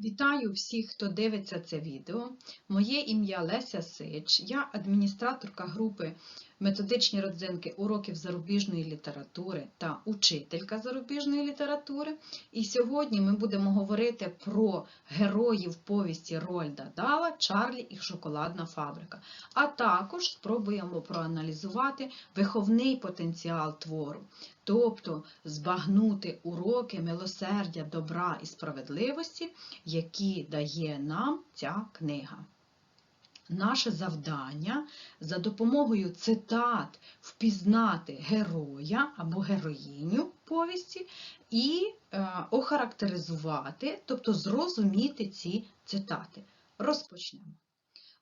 Вітаю всіх, хто дивиться це відео. Моє ім'я Леся Сич, я адміністраторка групи Методичні родзинки уроків зарубіжної літератури та учителька зарубіжної літератури. І сьогодні ми будемо говорити про героїв повісті Рольда Дала Чарлі і Шоколадна фабрика. А також спробуємо проаналізувати виховний потенціал твору, тобто збагнути уроки милосердя, добра і справедливості, які дає нам ця книга. Наше завдання за допомогою цитат впізнати героя або героїню повісті і е, охарактеризувати, тобто зрозуміти ці цитати. Розпочнемо.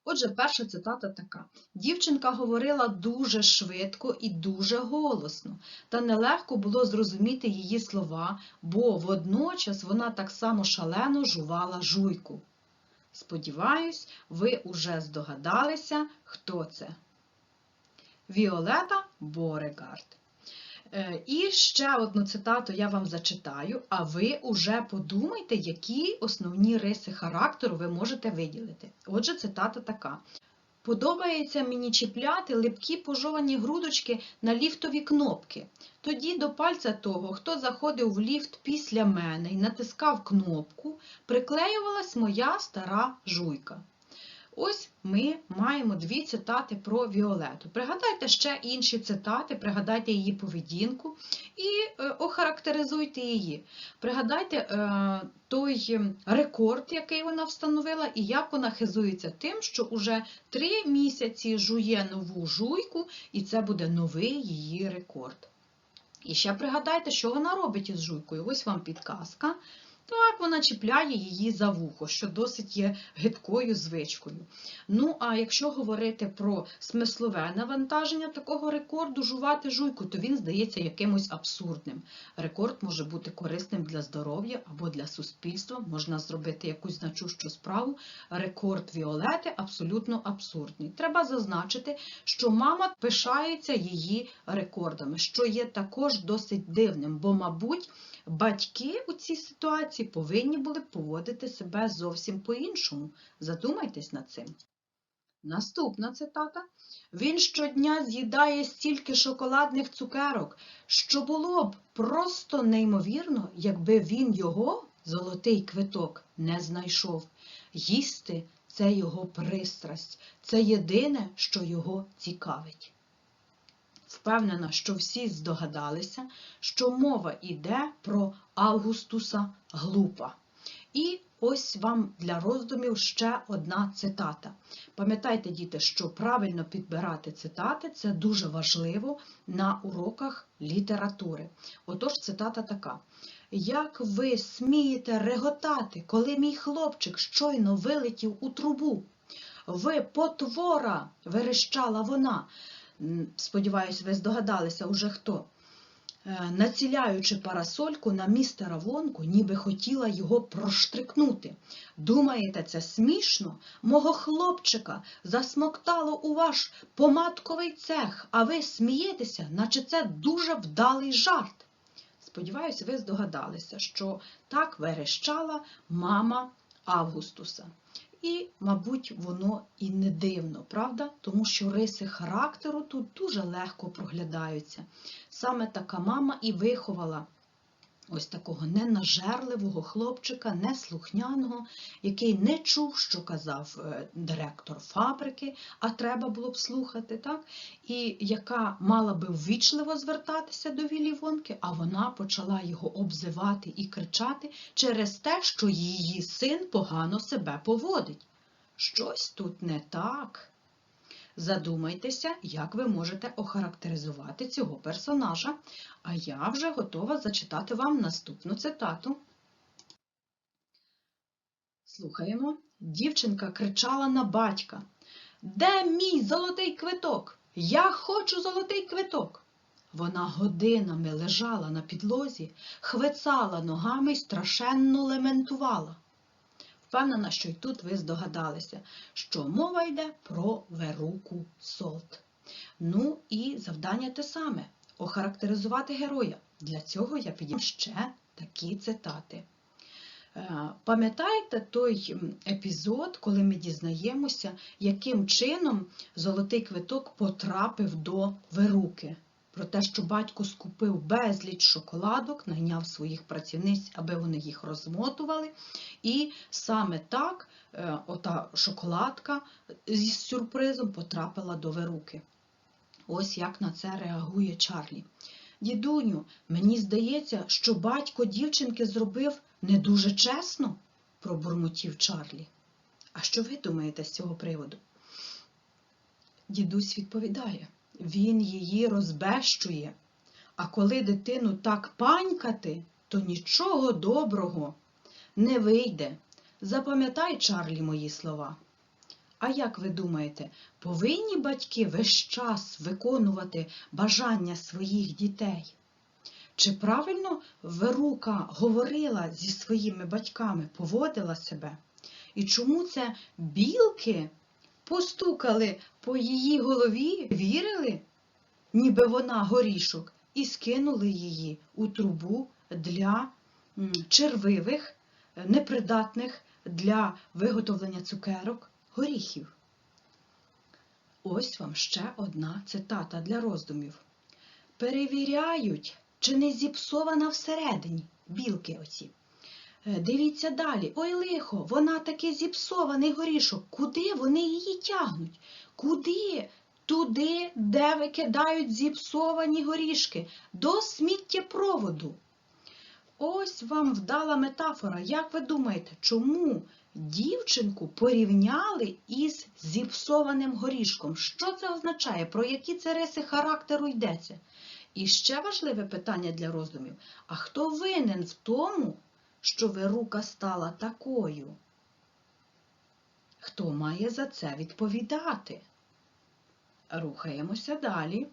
Отже, перша цитата така: дівчинка говорила дуже швидко і дуже голосно, та нелегко було зрозуміти її слова, бо водночас вона так само шалено жувала жуйку. Сподіваюсь, ви уже здогадалися, хто це. Віолета Борегард. Е, І ще одну цитату я вам зачитаю, а ви уже подумайте, які основні риси характеру ви можете виділити. Отже, цитата така. Подобається мені чіпляти липкі пожовані грудочки на ліфтові кнопки. Тоді до пальця того, хто заходив в ліфт після мене і натискав кнопку, приклеювалась моя стара жуйка. Ось ми маємо дві цитати про Віолету. Пригадайте ще інші цитати, пригадайте її поведінку і е, охарактеризуйте її. Пригадайте е, той рекорд, який вона встановила, і як вона хизується тим, що уже три місяці жує нову жуйку, і це буде новий її рекорд. І ще пригадайте, що вона робить із жуйкою. Ось вам підказка. Так, вона чіпляє її за вухо, що досить є гидкою звичкою. Ну, а якщо говорити про смислове навантаження такого рекорду жувати жуйку, то він здається якимось абсурдним. Рекорд може бути корисним для здоров'я або для суспільства, можна зробити якусь значущу справу. Рекорд Віолети абсолютно абсурдний. Треба зазначити, що мама пишається її рекордами, що є також досить дивним, бо, мабуть, батьки у цій ситуації повинні були поводити себе зовсім по-іншому. Задумайтесь над цим. Наступна цитата. Він щодня з'їдає стільки шоколадних цукерок, що було б просто неймовірно, якби він його, золотий квиток, не знайшов. Їсти це його пристрасть, це єдине, що його цікавить. Впевнена, що всі здогадалися, що мова йде про Августуса Глупа. І ось вам для роздумів ще одна цитата. Пам'ятайте, діти, що правильно підбирати цитати це дуже важливо на уроках літератури. Отож, цитата така. Як ви смієте реготати, коли мій хлопчик щойно вилетів у трубу? Ви потвора, верещала вона. Сподіваюсь, ви здогадалися уже хто. Е, націляючи парасольку на містера Вонку, ніби хотіла його проштрикнути. Думаєте, це смішно? Мого хлопчика засмоктало у ваш помадковий цех, а ви смієтеся, наче це дуже вдалий жарт. Сподіваюсь, ви здогадалися, що так верещала мама Августуса. І, мабуть, воно і не дивно, правда? Тому що риси характеру тут дуже легко проглядаються. Саме така мама і виховала ось такого ненажерливого хлопчика, неслухняного, який не чув, що казав е, директор фабрики, а треба було б слухати, так? і яка мала би ввічливо звертатися до Вілі Вонки, а вона почала його обзивати і кричати через те, що її син погано себе поводить. Щось тут не так. Задумайтеся, як ви можете охарактеризувати цього персонажа, а я вже готова зачитати вам наступну цитату. Слухаємо. Дівчинка кричала на батька. Де мій золотий квиток? Я хочу золотий квиток. Вона годинами лежала на підлозі, хвицала ногами й страшенно лементувала. Впевнена, що й тут ви здогадалися, що мова йде про Веруку Солт. Ну і завдання те саме охарактеризувати героя. Для цього я підійму ще такі цитати. Е, Пам'ятаєте той епізод, коли ми дізнаємося, яким чином золотий квиток потрапив до Веруки? Про те, що батько скупив безліч шоколадок, найняв своїх працівниць, аби вони їх розмотували. І саме так е, ота шоколадка зі сюрпризом потрапила до Веруки. Ось як на це реагує Чарлі. Дідуню, мені здається, що батько дівчинки зробив не дуже чесно, пробурмотів Чарлі. А що ви думаєте з цього приводу? Дідусь відповідає, він її розбещує, а коли дитину так панькати, то нічого доброго не вийде. Запам'ятай, Чарлі, мої слова. А як ви думаєте, повинні батьки весь час виконувати бажання своїх дітей? Чи правильно Верука говорила зі своїми батьками, поводила себе? І чому це білки постукали по її голові, вірили, ніби вона горішок, і скинули її у трубу для червивих, непридатних для виготовлення цукерок горіхів? Ось вам ще одна цитата для роздумів. Перевіряють, чи не зіпсована всередині білки оці. Е, Дивіться далі. Ой, лихо, вона таки зіпсований горішок. Куди вони її тягнуть? Куди? Туди, де викидають зіпсовані горішки, до сміттєпроводу. Ось вам вдала метафора. Як ви думаєте, чому дівчинку порівняли із зіпсованим горішком? Що це означає? Про які це риси характеру йдеться? І ще важливе питання для роздумів. А хто винен в тому, що Верука стала такою? Хто має за це відповідати? Рухаємося далі.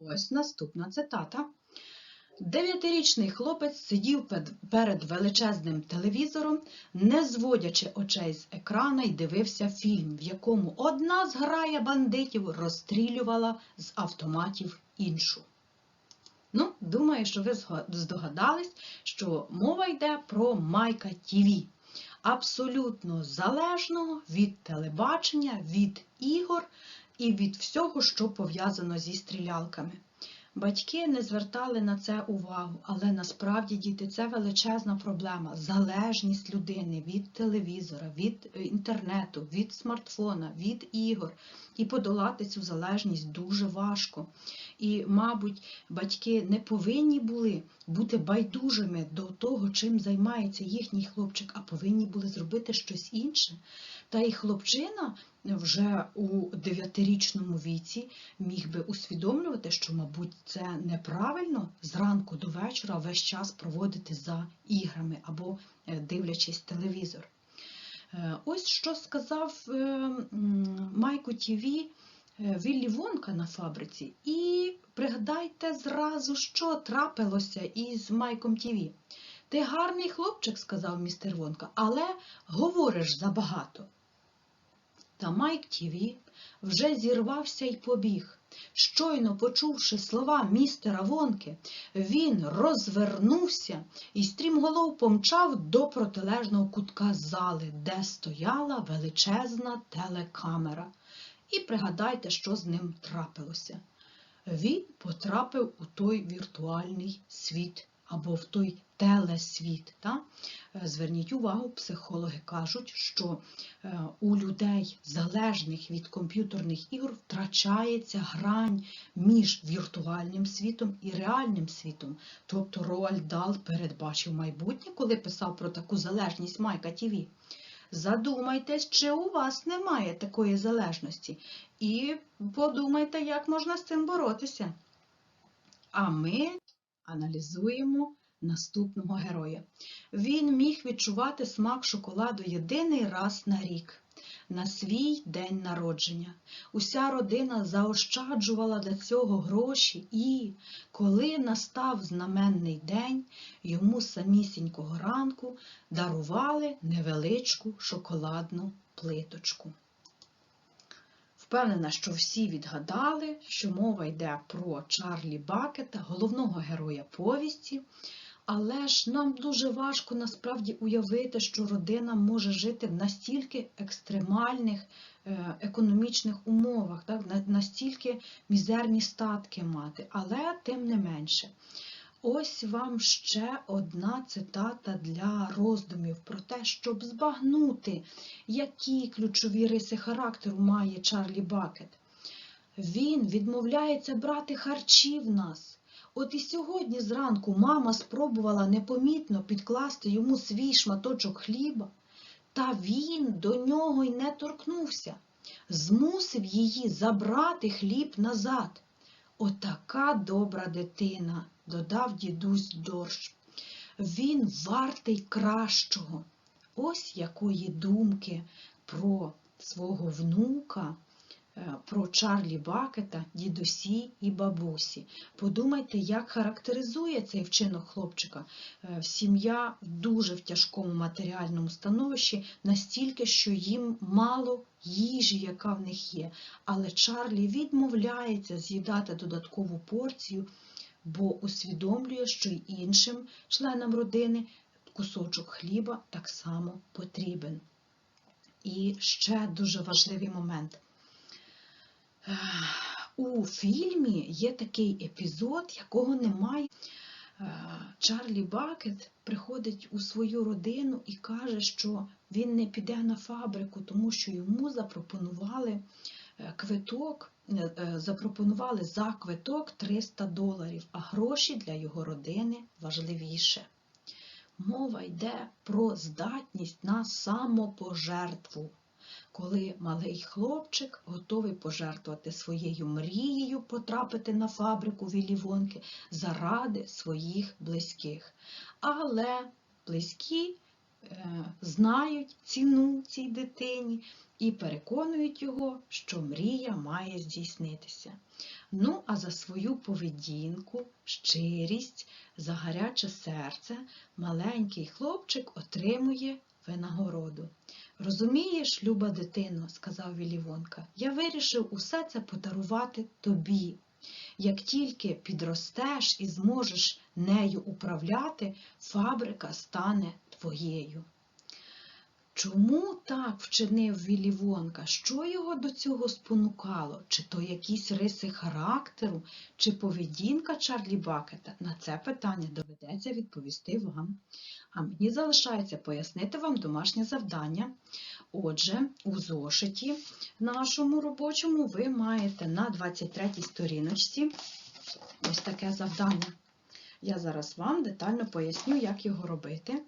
Ось наступна цитата. Дев'ятирічний хлопець сидів перед величезним телевізором, не зводячи очей з екрана й дивився фільм, в якому одна зграя бандитів розстрілювала з автоматів іншу. Ну, думаю, що ви здогадались, що мова йде про Майка ТІВІ, абсолютно залежного від телебачення, від ігор і від всього, що пов'язано зі стрілялками. Батьки не звертали на це увагу, але насправді діти це величезна проблема. Залежність людини від телевізора, від е, інтернету, від смартфона, від ігор. І подолати цю залежність дуже важко. І, мабуть, батьки не повинні були бути байдужими до того, чим займається їхній хлопчик, а повинні були зробити щось інше. Та й хлопчина вже у дев'ятирічному віці міг би усвідомлювати, що, мабуть, це неправильно зранку до вечора весь час проводити за іграми або е, дивлячись телевізор. Е, Ось що сказав е, Майку ТІВІ Віллі Вонка на фабриці. І пригадайте зразу, що трапилося із Майком ТІВІ. Ти гарний хлопчик, сказав містер Вонка, але говориш забагато. Та Майк Тіві вже зірвався й побіг. Щойно почувши слова містера Вонки, він розвернувся і стрімголов помчав до протилежного кутка зали, де стояла величезна телекамера. І пригадайте, що з ним трапилося. Він потрапив у той віртуальний світ або в той телесвіт. Та? Е, Зверніть увагу, психологи кажуть, що е, у людей, залежних від комп'ютерних ігор, втрачається грань між віртуальним світом і реальним світом. Тобто Роальд Дал передбачив майбутнє, коли писав про таку залежність Майка ТІВІ. Задумайтесь, чи у вас немає такої залежності, і подумайте, як можна з цим боротися. А ми аналізуємо наступного героя. Він міг відчувати смак шоколаду єдиний раз на рік, на свій день народження. Уся родина заощаджувала для цього гроші і, коли настав знаменний день, йому самісінького ранку дарували невеличку шоколадну плиточку. Впевнена, що всі відгадали, що мова йде про Чарлі Бакета, головного героя повісті. Але ж нам дуже важко насправді уявити, що родина може жити в настільки екстремальних е, економічних умовах, так? настільки мізерні статки мати. Але тим не менше. Ось вам ще одна цитата для роздумів про те, щоб збагнути, які ключові риси характеру має Чарлі Бакет. Він відмовляється брати харчі в нас. От і сьогодні зранку мама спробувала непомітно підкласти йому свій шматочок хліба, та він до нього й не торкнувся, змусив її забрати хліб назад. Отака добра дитина, додав дідусь Дорж. Він вартий кращого. Ось якої думки про свого внука, про Чарлі Бакета, дідусі і бабусі. Подумайте, як характеризує цей вчинок хлопчика. Е, Сім'я дуже в тяжкому матеріальному становищі, настільки, що їм мало їжі, яка в них є. Але Чарлі відмовляється з'їдати додаткову порцію, бо усвідомлює, що й іншим членам родини кусочок хліба так само потрібен. І ще дуже важливий момент. У фільмі є такий епізод, якого немає. Е, Чарлі Бакет приходить у свою родину і каже, що він не піде на фабрику, тому що йому запропонували е, квиток, е, запропонували за квиток 300 доларів, а гроші для його родини важливіше. Мова йде про здатність на самопожертву, коли малий хлопчик готовий пожертвувати своєю мрією потрапити на фабрику Віллі Вонки заради своїх близьких. Але близькі е, знають ціну цій дитині і переконують його, що мрія має здійснитися. Ну, а за свою поведінку, щирість, за гаряче серце маленький хлопчик отримує винагороду. Розумієш, люба дитино, сказав Вілівонка, я вирішив усе це подарувати тобі. Як тільки підростеш і зможеш нею управляти, фабрика стане твоєю. Чому так вчинив Віллі Вонка? Що його до цього спонукало? Чи то якісь риси характеру, чи поведінка Чарлі Бакета? На це питання доведеться відповісти вам. А мені залишається пояснити вам домашнє завдання. Отже, у зошиті нашому робочому ви маєте на 23 й сторіночці ось таке завдання. Я зараз вам детально поясню, як його робити.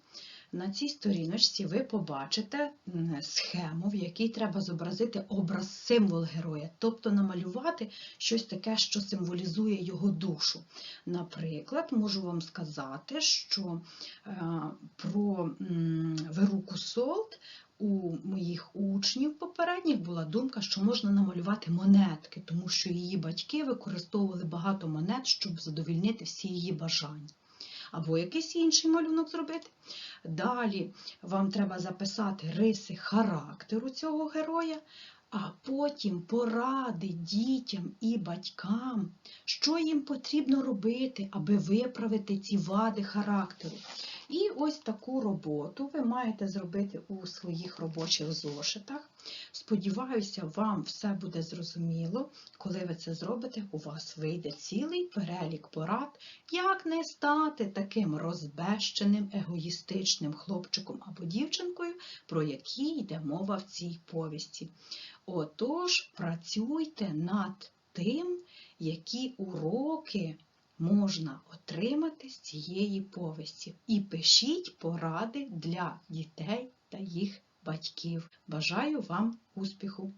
На цій сторіночці ви побачите схему, в якій треба зобразити образ символ героя, тобто намалювати щось таке, що символізує його душу. Наприклад, можу вам сказати, що е, про Веруку Солт у моїх учнів попередніх була думка, що можна намалювати монетки, тому що її батьки використовували багато монет, щоб задовільнити всі її бажання. Або якийсь інший малюнок зробити. Далі вам треба записати риси характеру цього героя, а потім поради дітям і батькам, що їм потрібно робити, аби виправити ці вади характеру. І ось таку роботу ви маєте зробити у своїх робочих зошитах. Сподіваюся, вам все буде зрозуміло. Коли ви це зробите, у вас вийде цілий перелік порад, як не стати таким розбещеним, егоїстичним хлопчиком або дівчинкою, про які йде мова в цій повісті. Отож, працюйте над тим, які уроки можна отримати з цієї повісті. І пишіть поради для дітей та їх батьків. Бажаю вам успіху!